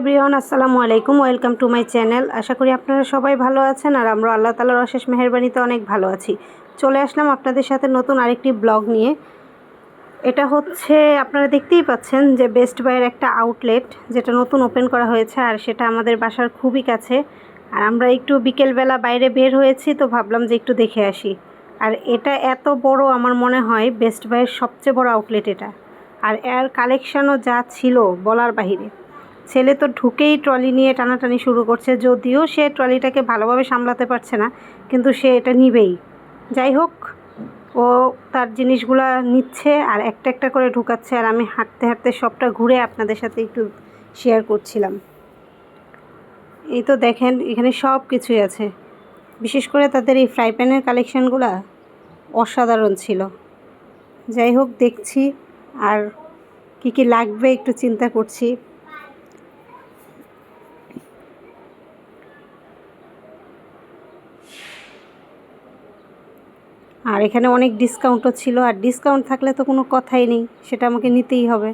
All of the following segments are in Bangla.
এভরিওয়ান, আসসালামু আলাইকুম। Welcome to my channel. আশা করি আপনারা সবাই ভালো আছেন আর আমরা আল্লাহ তালার অশেষ মেহরবানিতে অনেক ভালো আছি। চলে আসলাম আপনাদের সাথে নতুন আরেকটি ব্লগ নিয়ে। এটা হচ্ছে, আপনারা দেখতেই পাচ্ছেন যে বেস্ট বাইয়ের একটা আউটলেট যেটা নতুন ওপেন করা হয়েছে আর সেটা আমাদের বাসার খুবই কাছে। আর আমরা একটু বিকেলবেলা বাইরে বের হয়েছি তো ভাবলাম যে একটু দেখে আসি। আর এটা এত বড় আমার মনে হয় বেস্ট বাইয়ের সবচেয়ে বড় আউটলেট এটা। আর এর কালেকশানও যা ছিল বলার বাহিরে। ছেলে তো ঢুকেই ট্রলি নিয়ে টানাটানি শুরু করছে, যদিও সে ট্রলিটাকে ভালোভাবে সামলাতে পারছে না, কিন্তু সে এটা নিবেই। যাই হোক, ও তার জিনিসগুলা নিচ্ছে আর একটা একটা করে ঢুকাচ্ছে, আর আমি হাঁটতে হাঁটতে সবটা ঘুরে আপনাদের সাথে একটু শেয়ার করছিলাম। এই তো দেখেন, এখানে সব কিছুই আছে। বিশেষ করে তাদের এই ফ্রাই প্যানের কালেকশানগুলা অসাধারণ ছিল। যাই হোক, দেখছি আর কি কি লাগবে একটু চিন্তা করছি। আর এখানে অনেক ডিসকাউন্টও ছিল, আর ডিসকাউন্ট থাকলে তো কোনো কথাই নেই, সেটা আমাকে নিতেই হবে।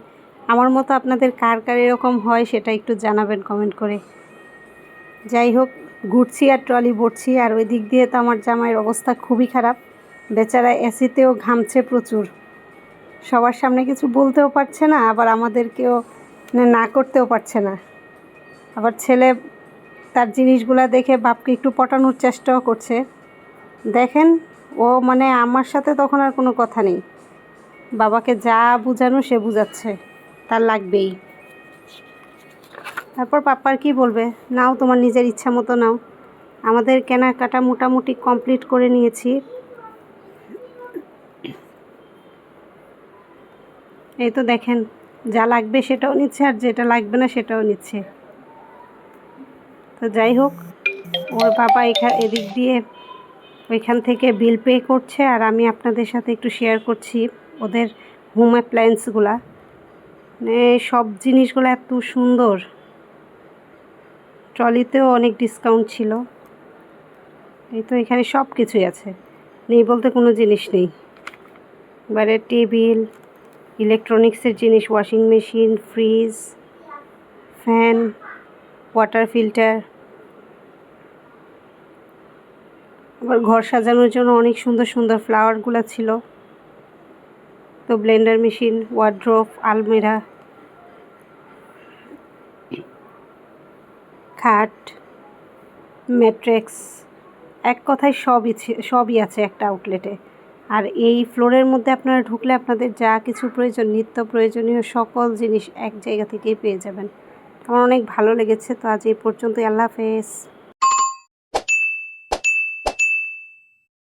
আমার মতো আপনাদের কার কার এরকম হয় সেটা একটু জানাবেন কমেন্ট করে। যাই হোক, ঘুরছি আর ট্রলি ভরছি আর ওই দিক দিয়ে তো আমার জামাইয়ের অবস্থা খুবই খারাপ। বেচারা এসিতেও ঘামছে প্রচুর। সবার সামনে কিছু বলতেও পারছে না, আবার আমাদেরকেও না করতেও পারছে না। আবার ছেলে তার জিনিসগুলো দেখে বাপকে একটু পটানোর চেষ্টাও করছে। দেখেন ও মানে আমার সাথে তখন আর কোনো কথা নেই। বাবাকে যা বুঝানো সে বুঝাচ্ছে, তার লাগবেই। তারপর পাপ্পার কি বলবে? নাও তোমার নিজের ইচ্ছা মতো নাও। আমাদের কেনাকাটা মোটামুটি কমপ্লিট করে নিয়েছি। এই তো দেখেন, যা লাগবে সেটাও নিচ্ছে আর যেটা লাগবে না সেটাও নিচ্ছে। তো যাই হোক, ওর বাবা এখানে এদিক দিয়ে ওইখান থেকে বিল পে করছে আর আমি আপনাদের সাথে একটু শেয়ার করছি ওদের হোম অ্যাপ্লায়েন্সগুলা মানে সব জিনিসগুলো এত সুন্দর। ট্রলিতেও অনেক ডিসকাউন্ট ছিল। এই তো এখানে সব কিছুই আছে। নেই বলতে কোনো জিনিস নেই। এবারে টেবিল ইলেকট্রনিক্সের জিনিস washing machine fridge fan water filter আবার ঘর সাজানোর জন্য অনেক সুন্দর সুন্দর ফ্লাওয়ারগুলো ছিল। তো ব্লেন্ডার মেশিন ওয়ার্ড্রোপ আলমেরা খাট ম্যাট্রেক্স এক কথায় সবই সবই আছে একটা আউটলেটে আর এই ফ্লোরের মধ্যে আপনারা ঢুকলে আপনাদের যা কিছু প্রয়োজন, নিত্য প্রয়োজনীয় সকল জিনিস এক জায়গা থেকেই পেয়ে যাবেন। আমার অনেক ভালো লেগেছে, তো আজ এই পর্যন্তই। আল্লাহ হাফেজ।